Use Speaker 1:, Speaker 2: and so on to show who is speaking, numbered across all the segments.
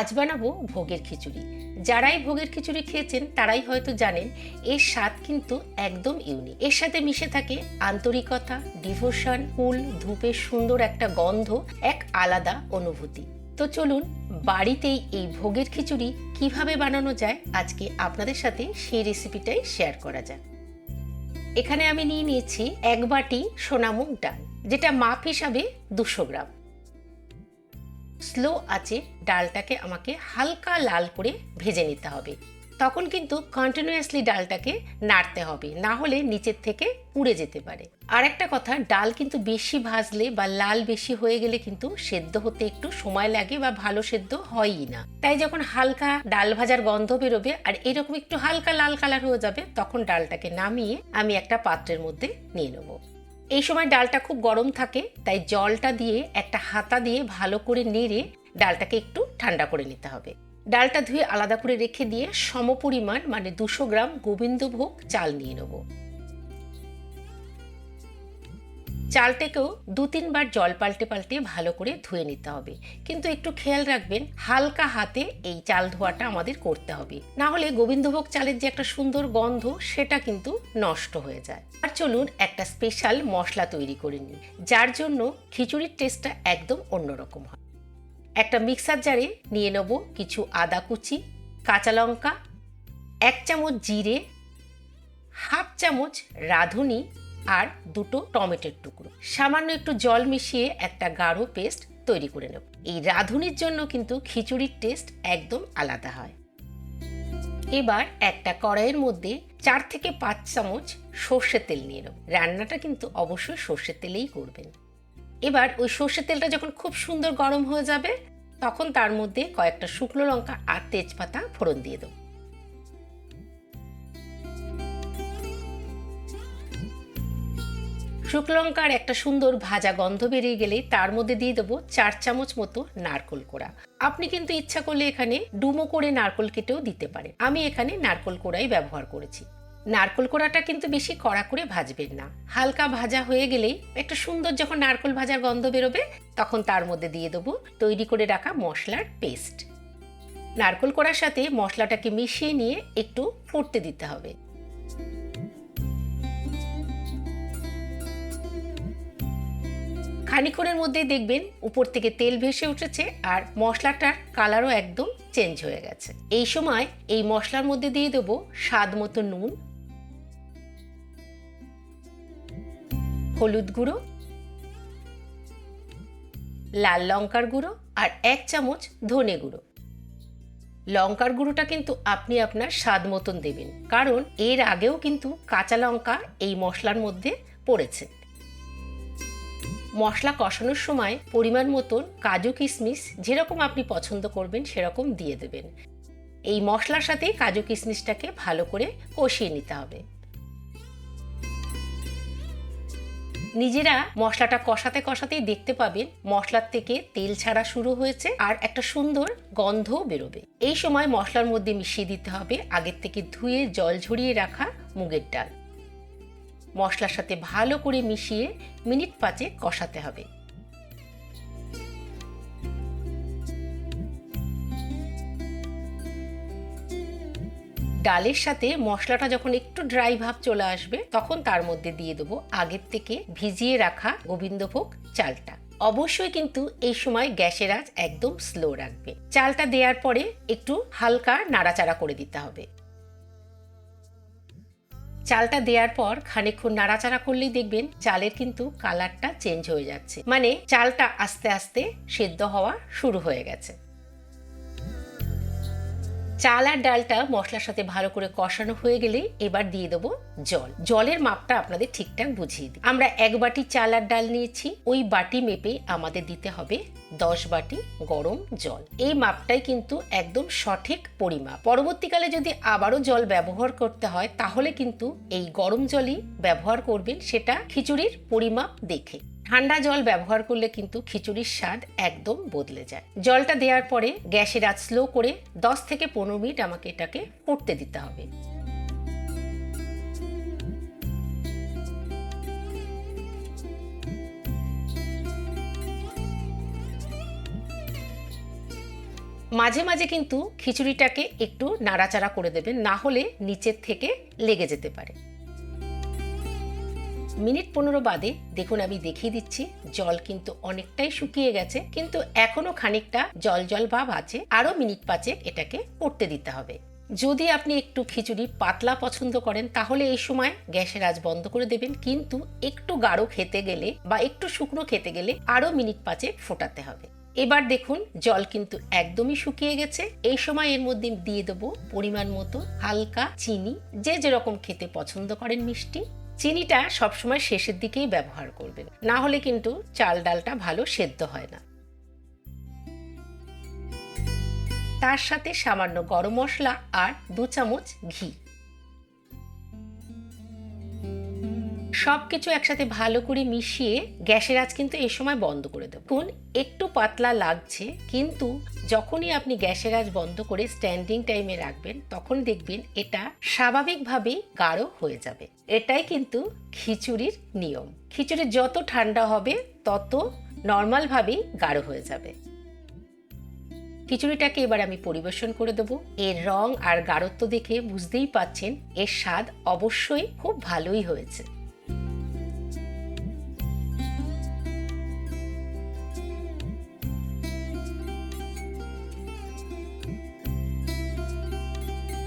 Speaker 1: আজ বানাবো ভোগের খিচুড়ি। যারাই ভোগের খিচুড়ি খেয়েছেন, তারাই হয়তো জানেন, এর স্বাদ কিন্তু একদম ইউনিক এর সাথে মিশে থাকে আন্তরিকতা ডিভোশন ফুল, ধূপের সুন্দর একটা গন্ধ, এক আলাদা অনুভূতি। তো চলুন, বাড়িতেই এই ভোগের খিচুড়ি কীভাবে বানানো যায়, আজকে আপনাদের সাথে সেই রেসিপিটাই শেয়ার করা যাক। এখানে আমি নিয়ে নিয়েছি এক বাটি সোনামুগ ডাল, যেটা মাপ হিসাবে দুশো গ্রাম। স্লো আছে, ডালটাকে আমাকে হালকা লাল করে ভেজে নিতে হবে। তখন কিন্তু কন্টিনিউয়াসলি ডালটাকে নাড়তে হবে, না হলে নিচের থেকে পুড়ে যেতে পারে। আর একটা কথা, ডাল কিন্তু বেশি ভাজলে বা লাল বেশি হয়ে গেলে কিন্তু সেদ্ধ হতে একটু সময় লাগে বা ভালো সেদ্ধ হয়ই না। তাই যখন হালকা ডাল ভাজার গন্ধ বেরোবে আর এরকম একটু হালকা লাল কালার হয়ে যাবে, তখন ডালটাকে নামিয়ে আমি একটা পাত্রের মধ্যে নিয়ে নেব। এই সময় ডালটা খুব গরম থাকে, তাই জলটা দিয়ে একটা হাতা দিয়ে ভালো করে নেড়ে ডালটাকে একটু ঠান্ডা করে নিতে হবে। ডালটা ধুয়ে আলাদা করে রেখে দিয়ে সমপরিমাণ মানে দুশো গ্রাম গোবিন্দভোগ চাল নিয়ে নেব। চালটাকেও দু তিনবার জল পাল্টে পাল্টে ভালো করে ধুয়ে নিতে হবে। কিন্তু একটু খেয়াল রাখবেন, হালকা হাতে এই চাল ধোয়াটা আমাদের করতে হবে। না হলে গোবিন্দভোগ চালের যে একটা সুন্দর গন্ধ, সেটা কিন্তু নষ্ট হয়ে যায়। আর চলুন একটা স্পেশাল মশলা তৈরি করে নিই, যার জন্য খিচুড়ির টেস্টটা একদম অন্যরকম হয়। একটা মিক্সার জারে নিয়ে নেব কিছু আদা কুচি, কাঁচা লঙ্কা, এক চামচ জিরে, হাফ চামচ রাঁধুনি আর দুটো টমেটোর টুকরো। সামান্য একটু জল মিশিয়ে একটা গাঢ় পেস্ট তৈরি করে নেব। এই রাঁধুনির জন্য কিন্তু খিচুড়ির টেস্ট একদম আলাদা হয়। এবার একটা কড়াইয়ের মধ্যে চার থেকে পাঁচ চামচ সর্ষের তেল নিয়ে নেব। রান্নাটা কিন্তু অবশ্যই সর্ষের তেলেই করবেন। এবার ওই সর্ষের তেলটা যখন খুব সুন্দর গরম হয়ে যাবে, তখন তার মধ্যে কয়েকটা শুকনো লঙ্কা আর তেজপাতা ফোড়ন দিয়ে দেবো। শুকনো লঙ্কার একটা সুন্দর ভাজা গন্ধ বেরিয়ে গেলেই তার মধ্যে দিয়ে দেবো চার চামচ মতো নারকোল কোড়া। আপনি কিন্তু ইচ্ছা করলে এখানে ডুমো করে নারকোল কেটেও দিতে পারেন। আমি এখানে নারকোল কোড়াই ব্যবহার করেছি। নারকোল কোড়াটা কিন্তু বেশি কড়া করে ভাজবেন না। হালকা ভাজা হয়ে গেলেই একটা সুন্দর যখন নারকোল ভাজার গন্ধ বেরোবে, তখন তার মধ্যে দিয়ে দেবো তৈরি করে রাখা মশলার পেস্ট। নারকোল কোড়ার সাথে মশলাটাকে মিশিয়ে নিয়ে একটু ফুটতে দিতে হবে। খানিক্ষণের মধ্যেই দেখবেন উপর থেকে তেল ভেসে উঠেছে আর মশলাটার কালারও একদম চেঞ্জ হয়ে গেছে। এই সময় এই মশলার মধ্যে দিয়ে দেবো স্বাদ মতো নুন, হলুদ গুঁড়ো, লাল লঙ্কার গুঁড়ো আর এক চামচ ধনে গুঁড়ো। লঙ্কার গুঁড়োটা কিন্তু আপনি আপনার স্বাদ মতন দেবেন, কারণ এর আগেও কিন্তু কাঁচা লঙ্কা এই মশলার মধ্যে পড়েছে। মশলা কষানোর সময় পরিমাণ মতন কাজু কিশমিশ যেরকম আপনি পছন্দ করবেন, সেরকম দিয়ে দেবেন। এই মশলার সাথে কাজু কিশমিশটাকে ভালো করে কষিয়ে নিতে হবে। নিজেরা মশলাটা কষাতে কষাতেই দেখতে পাবেন মশলার থেকে তেল ছাড়া শুরু হয়েছে আর একটা সুন্দর গন্ধও বেরোবে। এই সময় মশলার মধ্যে মিশিয়ে দিতে হবে আগের থেকে ধুয়ে জল ঝরিয়ে রাখা মুগের ডাল। মশলার সাথে ভালো করে মিশিয়ে মিনিট পাঁচে কষাতে হবে। ডালের সাথে মশলাটা যখন একটু ড্রাই ভাব চলে আসবে, তখন তার মধ্যে দিয়ে দেবো আগের থেকে ভিজিয়ে রাখা গোবিন্দভোগ চালটা। অবশ্যই কিন্তু এই সময় গ্যাসের আঁচ একদম স্লো রাখবে। চালটা দেওয়ার পরে একটু হালকা নাড়াচাড়া করে দিতে হবে। চালটা দেওয়ার পর খানিকক্ষণ নাড়াচাড়া করলেই দেখবেন চালের কিন্তু কালারটা চেঞ্জ হয়ে যাচ্ছে। মানে চালটা আস্তে আস্তে সেদ্ধ হওয়া শুরু হয়ে গেছে। চাল আর ডালটা মশলার সাথে ভালো করে কষানো হয়ে গেলে এবার দিয়ে দেবো জল। জলের মাপটা আপনাদের ঠিকঠাক বুঝিয়ে দিই। আমরা এক বাটি চাল আর ডাল নিয়েছি। ওই বাটি মেপে আমাদের দিতে হবে দশ বাটি গরম জল। এই মাপটাই কিন্তু একদম সঠিক পরিমাপ। পরবর্তীকালে যদি আবারও জল ব্যবহার করতে হয়, তাহলে কিন্তু এই গরম জলই ব্যবহার করবেন, সেটা খিচুড়ির পরিমাপ দেখে। ঠান্ডা জল ব্যবহার করলে কিন্তু খিচুড়ির স্বাদ একদম বদলে যায়। জলটা দেওয়ার পরে গ্যাসের আঁচ স্লো করে দশ থেকে পনেরো মিনিট আমাকে এটাকে ফুটতে দিতে হবে। মাঝে মাঝে কিন্তু খিচুড়িটাকে একটু নাড়াচাড়া করে দেবেন, না হলে নিচের থেকে লেগে যেতে পারে। মিনিট পনেরো বাদে দেখুন আমি দেখিয়ে দিচ্ছি, জল কিন্তু অনেকটাই শুকিয়ে গেছে, কিন্তু এখনও খানিকটা জল জল ভাব আছে, আরও মিনিট পাঁচেক এটাকে পড়তে দিতে হবে। যদি আপনি একটু খিচুড়ি পাতলা পছন্দ করেন, তাহলে এই সময় গ্যাসের আজ বন্ধ করে দেবেন, কিন্তু একটু গাঢ় খেতে গেলে বা একটু শুকনো খেতে গেলে আরও মিনিট পাঁচেক ফোটাতে হবে। এবার দেখুন, জল কিন্তু একদমই শুকিয়ে গেছে, এই সময় এর মধ্যে দিয়ে দেবো পরিমাণ মতো হালকা চিনি, যে যেরকম খেতে পছন্দ করেন মিষ্টি। চিনিটা সবসময় শেষের দিকেই ব্যবহার করবেন। না হলে কিন্তু চাল ডালটা ভালো সেদ্ধ হয় না। তার সাথে সামান্য গরম মশলা আর দু চামচ ঘি। সব কিছু একসাথে ভালো করে মিশিয়ে গ্যাসের আজ কিন্তু এই সময় বন্ধ করে দেব। দেখুন, একটু পাতলা লাগছে, কিন্তু যখনই আপনি গ্যাসের আজ বন্ধ করে স্ট্যান্ডিং টাইমে রাখবেন, তখন দেখবেন এটা স্বাভাবিকভাবেই গাঢ় হয়ে যাবে। এটাই কিন্তু খিচুড়ির নিয়ম। খিচুড়ি যত ঠান্ডা হবে, তত নর্মালভাবেই গাঢ় হয়ে যাবে। খিচুড়িটাকে এবার আমি পরিবেশন করে দেবো। এর রং আর গাঢ়ত্ব দেখে বুঝতেই পাচ্ছেন, এর স্বাদ অবশ্যই খুব ভালোই হয়েছে।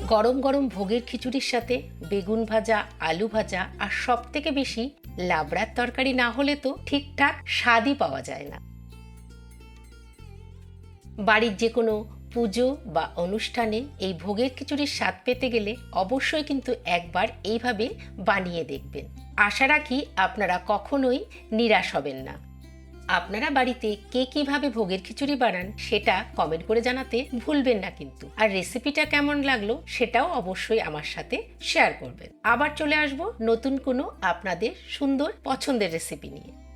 Speaker 1: গরম গরম ভোগের খিচুড়ির সাথে বেগুন ভাজা, আলু ভাজা আর সব থেকে বেশি লাবড়ার তরকারি না হলে তো ঠিকঠাক স্বাদই পাওয়া যায় না। বাড়ির যে কোনো পুজো বা অনুষ্ঠানে এই ভোগের খিচুড়ির স্বাদ পেতে গেলে অবশ্যই কিন্তু একবার এইভাবে বানিয়ে দেখবেন। আশা রাখি আপনারা কখনোই নিরাশ হবেন না। আপনারা বাড়িতে কে কীভাবে ভোগের খিচুড়ি বানান সেটা কমেন্ট করে জানাতে ভুলবেন না কিন্তু। আর রেসিপিটা কেমন লাগল সেটাও অবশ্যই আমার সাথে শেয়ার করবেন। আবার চলে আসব নতুন কোনো আপনাদের সুন্দর পছন্দের রেসিপি নিয়ে।